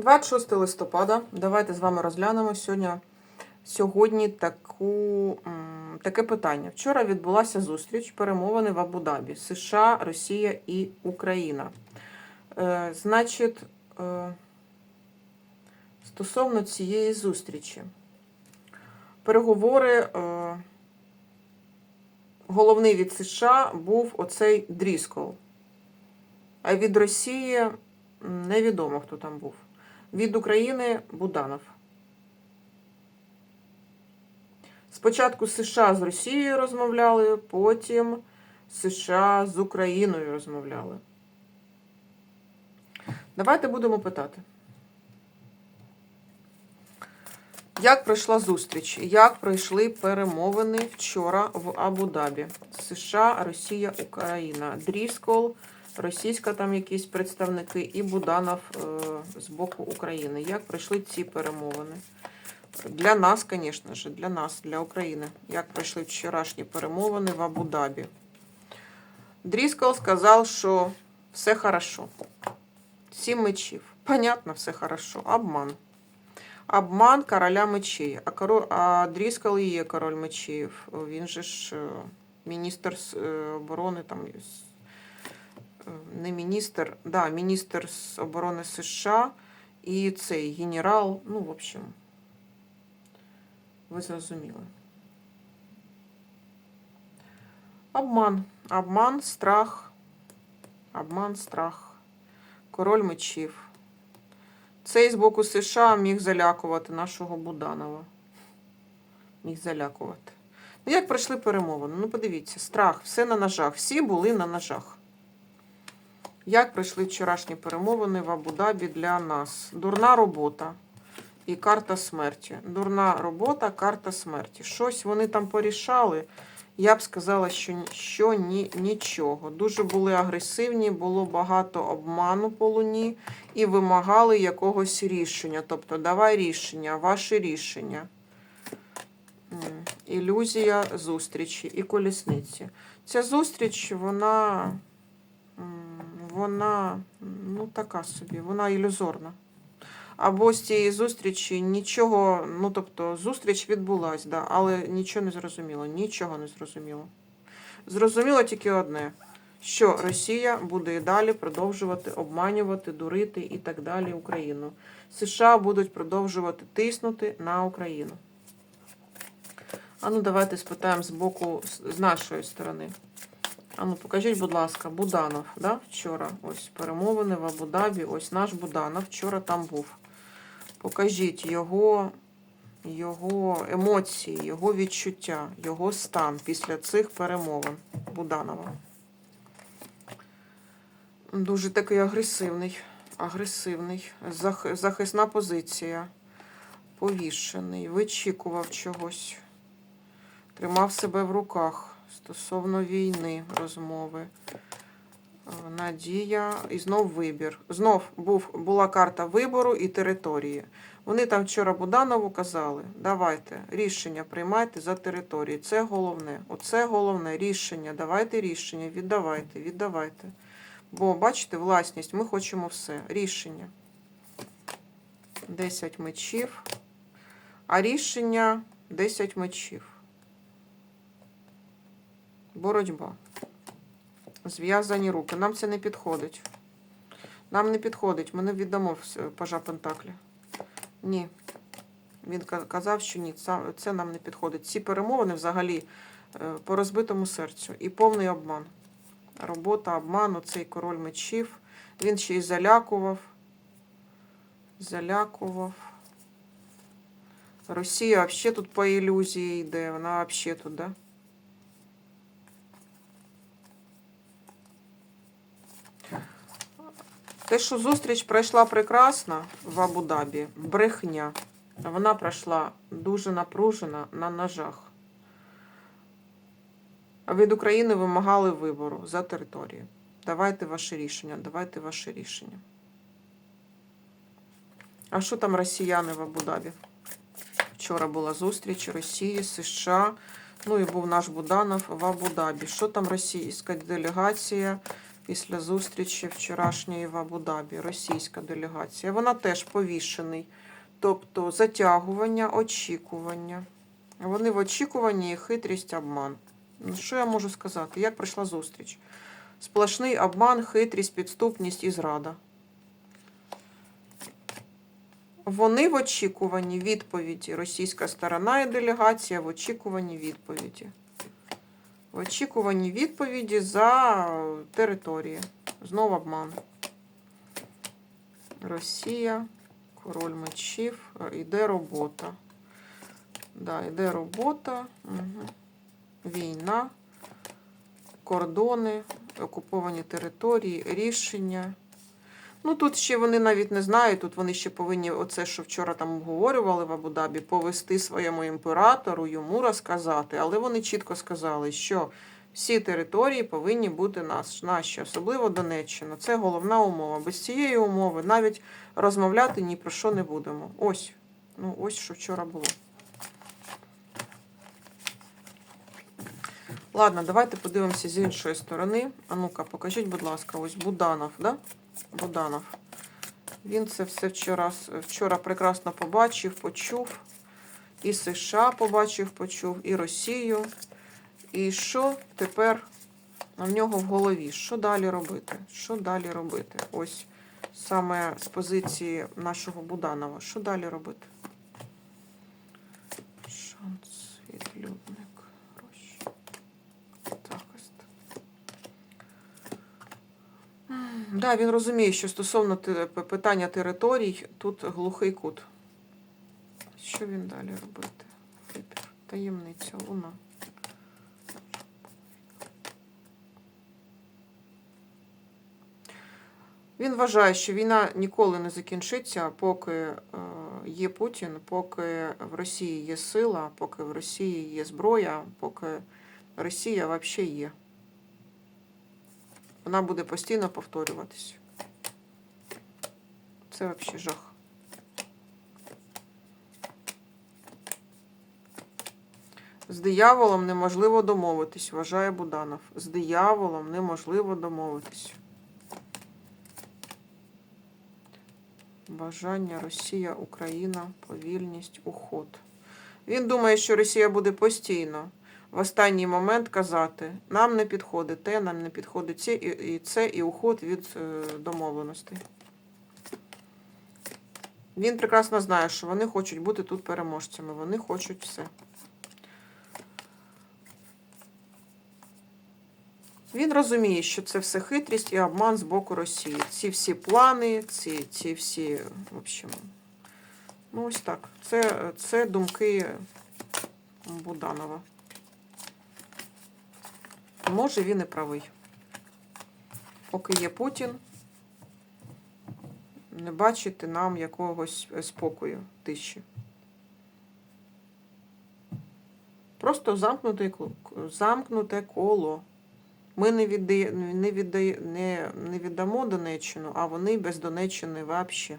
26 листопада. Давайте з вами розглянемо сьогодні, сьогодні таку, таке питання. Вчора відбулася зустріч перемовини в Абу-Дабі, США, Росія і Україна. Е, значить, е, стосовно цієї зустрічі, переговори. Е, головний від США був оцей Дріскол. А від Росії невідомо, хто там був. Від України Буданов. Спочатку США з Росією розмовляли, потім США з Україною розмовляли. Давайте будемо питати. Як пройшла зустріч? Як пройшли перемовини вчора в Абу-Дабі? США, Росія, Україна. Дріскол, російська там якісь представники, і Буданов е, з боку України. Як пройшли ці перемовини? Для нас, звісно ж, для нас, для України. Як пройшли вчорашні перемовини в Абу-Дабі? Дріскол сказав, що все хорошо. Сім мечів. Понятно, все хорошо. Обман. Обман короля мечей. А, король, а Дріскал і є король мечів. Він же ж е, міністр е, оборони, там не міністр, да, міністр з оборони США і цей генерал. Ну, в общем, ви зрозуміли. Обман. Обман, страх. Обман, страх. Король мечів. Цей з боку США міг залякувати нашого Буданова. Міг залякувати. Ну, як пройшли перемовини? Ну, подивіться, страх, все на ножах. Всі були на ножах. Як пройшли вчорашні перемовини в Абу-Дабі для нас? Дурна робота і карта смерті. Дурна робота, карта смерті. Щось вони там порішали. Я б сказала, що, що ні, нічого. Дуже були агресивні, було багато обману по луні і вимагали якогось рішення. Тобто, давай рішення, ваше рішення. Ілюзія зустрічі і колісниці. Ця зустріч, вона, вона ну, така собі, вона ілюзорна. Або з цієї зустрічі нічого, ну тобто зустріч відбулась, да, але нічого не зрозуміло, нічого не зрозуміло. Зрозуміло тільки одне, що Росія буде і далі продовжувати обманювати, дурити і так далі Україну. США будуть продовжувати тиснути на Україну. А ну давайте спитаємо з боку, з нашої сторони. А ну покажіть, будь ласка, Буданов, да, вчора. Ось перемовини в Абу-Дабі. Ось наш Буданов вчора там був. Покажіть його, його емоції, його відчуття, його стан після цих перемовин Буданова. Дуже такий агресивний. Агресивний. Зах- захисна позиція. Повішений. Вичікував чогось. Тримав себе в руках стосовно війни, розмови. Е, Надія і знов вибір. Знов був, була карта вибору і території. Вони там вчора Буданову казали: давайте рішення приймайте за території. Це головне. Оце головне рішення. Давайте рішення, віддавайте, віддавайте. Бо, бачите, власність, ми хочемо все. Рішення. 10 мечів. А рішення 10 мечів. Боротьба. Зв'язані руки. Нам це не підходить. Нам не підходить. Ми не віддамо пажа Пентаклі. Ні. Він казав, що ні, це- нам не підходить. Ці перемовини взагалі е, по розбитому серцю. І повний обман. Робота, обман, цей король мечів. Він ще й залякував. Залякував. Росія взагалі тут по ілюзії йде. Вона взагалі тут, да? Те, що зустріч пройшла прекрасно в Абу-Дабі, брехня. Вона пройшла дуже напружена на ножах. Від України вимагали вибору за територію. Давайте ваше рішення, давайте ваше рішення. А що там росіяни в Абу-Дабі? Вчора була зустріч Росії, США, ну і був наш Буданов в Абу-Дабі. Що там російська делегація Після зустрічі вчорашньої в Абу-Дабі, російська делегація. Вона теж повішений. Тобто затягування, очікування. Вони в очікуванні і хитрість, обман. Ну, що я можу сказати? Як пройшла зустріч? Сплошний обман, хитрість, підступність і зрада. Вони в очікуванні відповіді. Російська сторона і делегація в очікуванні відповіді. В очікуванні відповіді за території. Знову обман. Росія, король мечів, е, іде робота. Да, іде робота. Угу. Війна, кордони, окуповані території, рішення. Ну тут ще вони навіть не знають, тут вони ще повинні оце, що вчора там обговорювали в Абу-Дабі, повести своєму імператору, йому розказати. Але вони чітко сказали, що всі території повинні бути наші, особливо Донеччина. Це головна умова. Без цієї умови навіть розмовляти ні про що не будемо. Ось. Ну, ось що вчора було. Ладно, давайте подивимося з іншої сторони. А ну-ка, покажіть, будь ласка, ось Буданов, да? Буданов. Він це все вчора, вчора прекрасно побачив, почув. І США побачив, почув, і Росію. І що тепер в нього в голові? Що далі робити? Що далі робити? Ось саме з позиції нашого Буданова. Що далі робити? Да, він розуміє, що стосовно питання територій, тут глухий кут. Що він далі робити? Таємниця, луна. Він вважає, що війна ніколи не закінчиться, поки е, є Путін, поки в Росії є сила, поки в Росії є зброя, поки Росія взагалі є. Вона буде постійно повторюватись. Це взагалі жах. З дияволом неможливо домовитись, вважає Буданов. З дияволом неможливо домовитись. Бажання Росія, Україна, повільність, уход. Він думає, що Росія буде постійно в останній момент казати: нам не підходить те, нам не підходить це, і це, і уход від е, домовленостей. Він прекрасно знає, що вони хочуть бути тут переможцями. Вони хочуть все. Він розуміє, що це все хитрість і обман з боку Росії. Ці всі плани, ці, ці всі, в общем, ну ось так. Це, це думки Буданова. Може, він і правий. Поки є Путін, не бачити нам якогось спокою, тиші. Просто замкнуте, замкнуте коло. Ми не, віддає, не, віддає, не, не віддамо Донеччину, а вони без Донеччини взагалі.